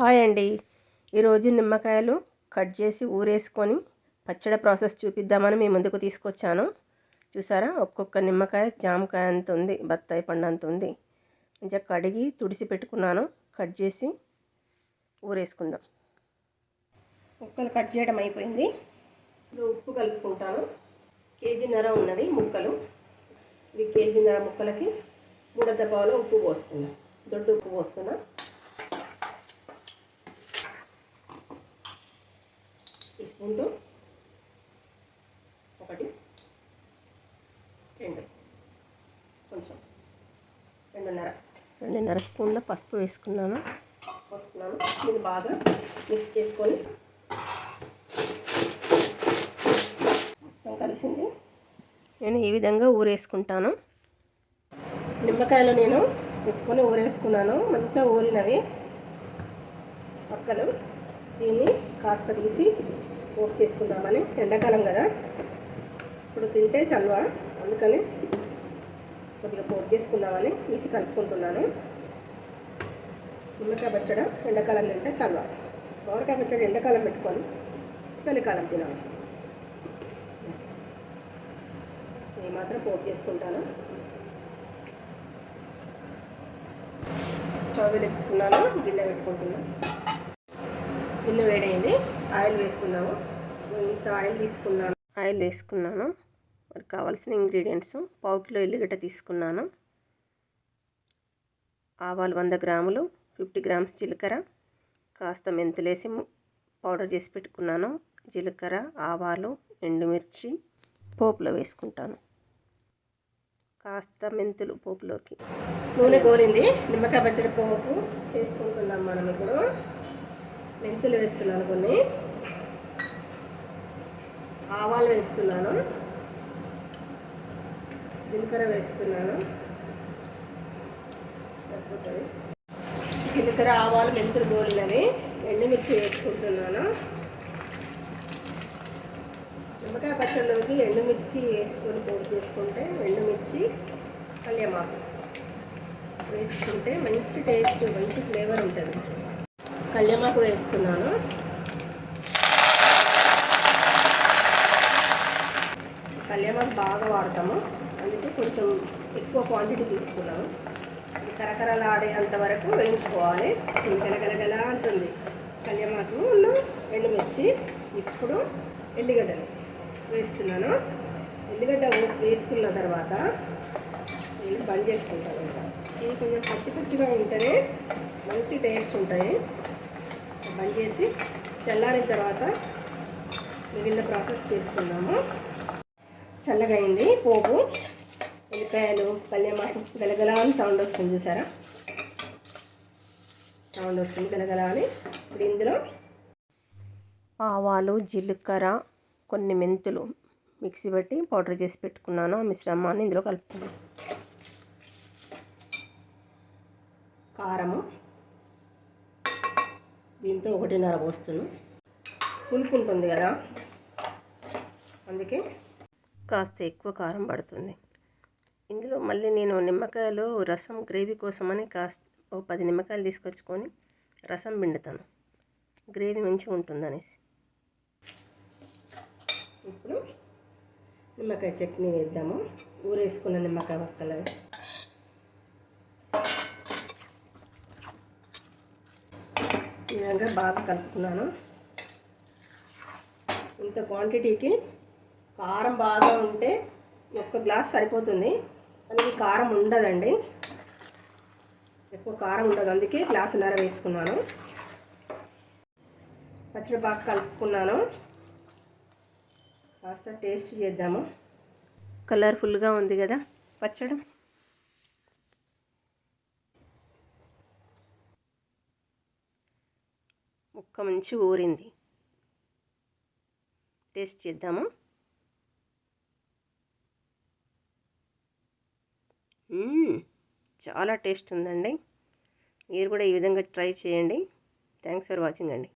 Hi అండి. ఈరోజు నిమ్మకాయలు కట్ చేసి ఊరేసుకొని పచ్చడి ప్రాసెస్ చూపిద్దామని మీ ముందుకు తీసుకొచ్చాను. చూసారా? ఒక్కొక్క నిమ్మకాయ జామకాయ అంత ఉంది బత్తాయి పండు అంత ఉంది. మంచిగా కడిగి తుడిసి పెట్టుకున్నాను. కట్ చేసి ఊరేసుకుందాం. ముక్కలు కట్ చేయడం అయిపోయింది. ఇప్పుడు ఉప్పు కలుపుకుంటాను. కేజీన్నర ఉన్నది ముక్కలు. ఇది కేజీన్నర ముక్కలకి మూడు దబ్బాలో ఉప్పు పోస్తున్నా. దొడ్డు ఉప్పు పోస్తున్నా. స్పూన్తో ఒకటి రెండు. కొంచెం రెండున్నర. రెండున్నర స్పూన్ల పసుపు వేసుకున్నాను. పోసుకున్నాను. దీన్ని బాగా మిక్స్ చేసుకొని మొత్తం కలిసింది నేను ఈ విధంగా ఊరేసుకుంటాను. నిమ్మకాయలు నేను తెచ్చుకొని ఊరేసుకున్నాను. మంచిగా ఊరినవి. పక్కలు దీన్ని కాస్త తీసి పోపు చేసుకుందామని ఎండాకాలం కదా. ఇప్పుడు తింటే చల్వ అందుకని కొద్దిగా పోపు చేసుకుందామని తీసి కలుపుకుంటున్నాను. నిమ్మకాయ పచ్చడ ఎండాకాలం తింటే చల్వ. మామిడికాయ పచ్చడి ఎండాకాలం పెట్టుకొని చలికాలం తినాలి. నేను మాత్రం పోపు చేసుకుంటాను. స్టవ్ తెచ్చుకున్నాను గిన్నె పెట్టుకుంటున్నాను గిన్నె వేడైంది. ఆయిల్ వేసుకున్నాము ఇంత ఆయిల్ తీసుకున్నాను. ఆయిల్ వేసుకున్నాను. మరి కావాల్సిన ఇంగ్రీడియంట్స్ పావు కిలో ఎల్లిగడ్డ తీసుకున్నాను. ఆవాలు వంద గ్రాములు ఫిఫ్టీ గ్రామ్స్ జీలకర్ర కాస్త మెంతులేసి పౌడర్ చేసి పెట్టుకున్నాను. జీలకర్ర ఆవాలు ఎండుమిర్చి పోపులో వేసుకుంటాను. కాస్త మెంతులు పోపులోకి. నూనె కోరింది నిమ్మకాయ పచ్చడి పోపు చేసుకుంటున్నాం మనం ఇప్పుడు. మెంతులు వేస్తున్నాను కొన్ని. ఆవాలు వేస్తున్నాను. జీలకర్ర వేస్తున్నాను. సరిపోతుంది. జీలకర్ర ఆవాలు మెంతులు గోలినవి ఎండుమిర్చి వేసుకుంటున్నాను. నిమ్మకాయ పచ్చళ్ళకి ఎండుమిర్చి వేసుకొని పోపు చేసుకుంటే ఎండుమిర్చి కళ్యామాకు వేసుకుంటే మంచి టేస్ట్ మంచి ఫ్లేవర్ ఉంటుంది. కళ్యామాకు వేస్తున్నాను. కళ్యామాకు బాగా వాడతాము. అందుకే కొంచెం ఎక్కువ క్వాంటిటీ తీసుకున్నాము కరకరలాడేంత వరకు వేయించుకోవాలి. గలగలగల అంటుంది. కళ్యామాకు ఎండుమిర్చి ఇప్పుడు ఎల్లిగడ్డలు వేస్తున్నాను. ఎల్లిగడ్డ వేసుకున్న తర్వాత నేను బంద్ చేసుకుంటాను. ఇవి కొంచెం పచ్చి పచ్చిగా ఉంటేనే మంచి టేస్ట్ ఉంటాయి. బంద్ చేసి చల్లారిన తర్వాత మిగిలిన ప్రాసెస్ చేసుకుందాము. చల్లగా అయింది పోపు ఉల్లిపాయలు పల్లెమాకు గలగల అని సౌండ్ వస్తుంది చూసారా? సౌండ్ వస్తుంది గలగల అని ఇప్పుడు ఇందులో ఆవాలు జీలకర్ర కొన్ని మెంతులు మిక్సీ పెట్టి పౌడర్ చేసి పెట్టుకున్నాను. ఆ మిశ్రమాన్ని ఇందులో కలుపుకున్నాను కారము దీంతో ఒకటిన్నర పోస్తున్నాను పులుపు ఉంటుంది కదా. అందుకే కాస్త ఎక్కువ కారం పడుతుంది. ఇందులో మళ్ళీ నేను నిమ్మకాయలు రసం గ్రేవీ కోసమని కాస్త ఓ పది నిమ్మకాయలు తీసుకొచ్చుకొని రసం పిండుతాను. గ్రేవీ మంచిగా ఉంటుందనేసి. ఇప్పుడు నిమ్మకాయ చట్నీ వేద్దాము. ఊరేసుకున్న నిమ్మకాయ పక్కల విధంగా బాగా కలుపుకున్నాను. ఇంత క్వాంటిటీకి కారం బాగా ఉంటే ఒక్క గ్లాస్ సరిపోతుంది. కానీ కారం ఉండదండి. ఎక్కువ కారం ఉండదు. అందుకే గ్లాసున్నర వేసుకున్నాను. పచ్చడి బాగా కలుపుకున్నాను. కాస్త టేస్ట్ చేద్దాము. కలర్ఫుల్గా ఉంది కదా పచ్చడి. ముక్క మంచి ఊరింది. టేస్ట్ చేద్దాము. చాలా టేస్ట్ ఉందండి. మీరు కూడా ఈ విధంగా ట్రై చేయండి. థ్యాంక్స్ ఫర్ వాచింగ్ అండి.